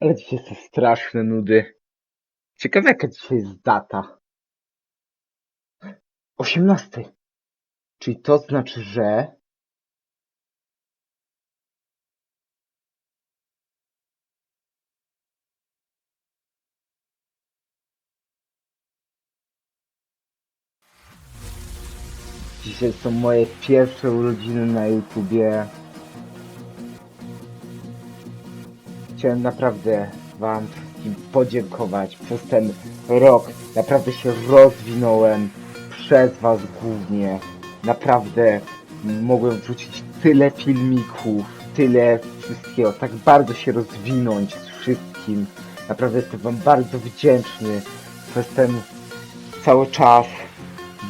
Ale dzisiaj są straszne nudy. Ciekawe jaka dzisiaj jest data. 18. Czyli to znaczy, że... Dzisiaj są moje pierwsze urodziny na YouTubie. Chciałem naprawdę Wam wszystkim podziękować przez ten rok. Naprawdę się rozwinąłem przez Was głównie. Naprawdę mogłem wrzucić tyle filmików, tyle wszystkiego, tak bardzo się rozwinąć z wszystkim. Naprawdę jestem Wam bardzo wdzięczny przez ten cały czas.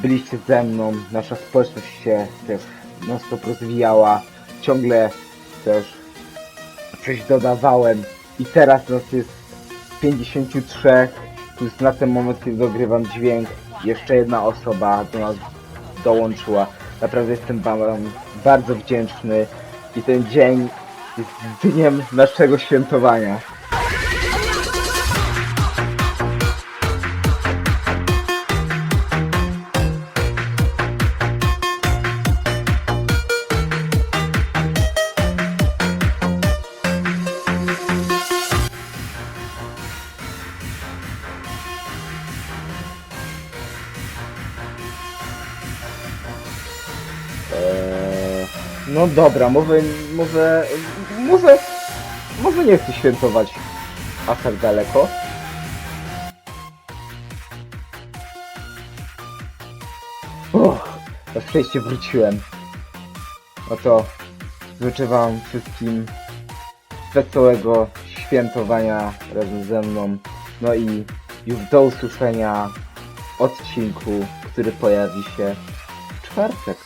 Byliście ze mną, nasza społeczność się też non stop rozwijała. Ciągle też coś dodawałem. I teraz nas jest 53 plus na ten moment kiedy dogrywam dźwięk. Jeszcze jedna osoba do nas dołączyła. Naprawdę jestem wam bardzo wdzięczny. I ten dzień jest dniem naszego świętowania no dobra, może, może, może, może nie chcę świętować aż tak daleko. Uff, na szczęście wróciłem. No to życzę wam wszystkim wesołego świętowania razem ze mną. No i już do usłyszenia odcinku, który pojawi się w czwartek.